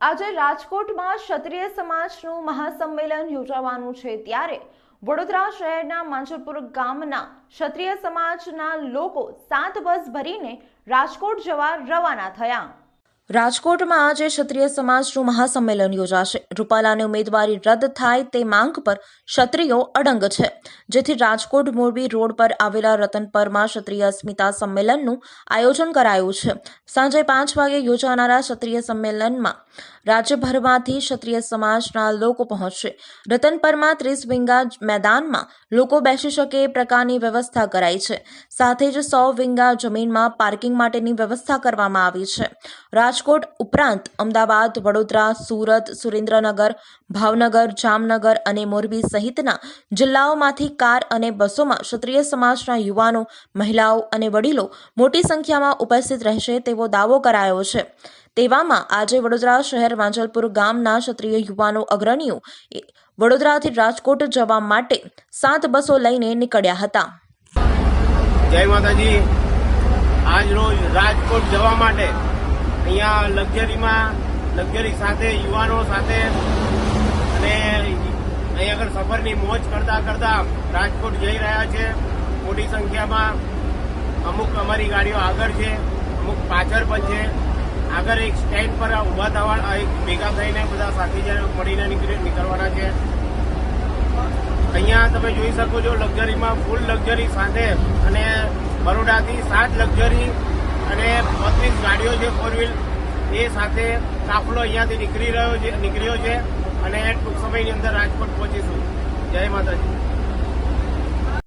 આજે રાજકોટમાં ક્ષત્રિય સમાજનું મહાસંમેલન યોજાવાનું છે ત્યારે વડોદરા શહેરના માંજરપુર ગામના ક્ષત્રિય સમાજના લોકો સાત બસ ભરીને રાજકોટ જવા રવાના થયા. રાજકોટમાં આજે ક્ષત્રિય સમાજનું મહાસંમેલન યોજાશે. રૂપાલાની ઉમેદવારી રદ થાય તે માંગ પર ક્ષત્રિયો અડંગ છે. જેથી રાજકોટ મોરબી રોડ પર આવેલા રતનપરમાં ક્ષત્રિય અસ્મિતા સંમેલનનું આયોજન કરાયું છે. સાંજે પાંચ વાગે યોજાનારા ક્ષત્રિય સંમેલનમાં રાજ્યભરમાંથી ક્ષત્રિય સમાજના લોકો પહોંચશે. રતનપરમાં ત્રીસ વિંગા મેદાનમાં લોકો બેસી શકે એ પ્રકારની વ્યવસ્થા કરાઈ છે. સાથે જ સો વિંગા જમીનમાં પાર્કિંગ માટેની વ્યવસ્થા કરવામાં આવી છે. રાજકોટ ઉપરાંત અમદાવાદ, વડોદરા, સુરત, સુરેન્દ્રનગર, ભાવનગર, જામનગર અને મોરબી સહિતના જિલ્લાઓમાંથી કાર અને બસોમાં ક્ષત્રિય સમાજના યુવાનો, મહિલાઓ અને વડીલો મોટી સંખ્યામાં ઉપસ્થિત રહેશે તેવો દાવો કરાયો છે. તેવામાં આજે વડોદરા શહેર વાંજલપુર ગામના ક્ષત્રિય યુવાનો અગ્રણીઓ વડોદરાથી રાજકોટ જવા માટે સાત બસો લઈને નીકળ્યા હતા. જય માતાજી. આજ રોજ રાજકોટ જવા માટે અહીંયા લક્ઝરીમાં, લક્ઝરી સાથે યુવાનો સાથે અને અહીં આગળ સફરની મોજ કરતા કરતા રાજકોટ જઈ રહ્યા છે. મોટી સંખ્યામાં અમુક અમારી ગાડીઓ આગળ છે, અમુક પાછળ પણ છે. આગળ એક સ્ટેન્ડ પર ઊભા થવા ભેગા થઈને બધા સાથીદાર મળીને નીકળી, નીકળવાના છે. અહીંયા તમે જોઈ શકો છો લક્ઝરીમાં ફૂલ લક્ઝરી સાથે અને બરોડાથી સાત લક્ઝરી અને ગાડીઓ છે ફોર વ્હીલ એ સાથે કાફલો અહીંયાથી નીકળી રહ્યો છે, નીકળ્યો છે અને ટૂંક સમયની અંદર રાજકોટ પહોંચીશું. જય માતાજી.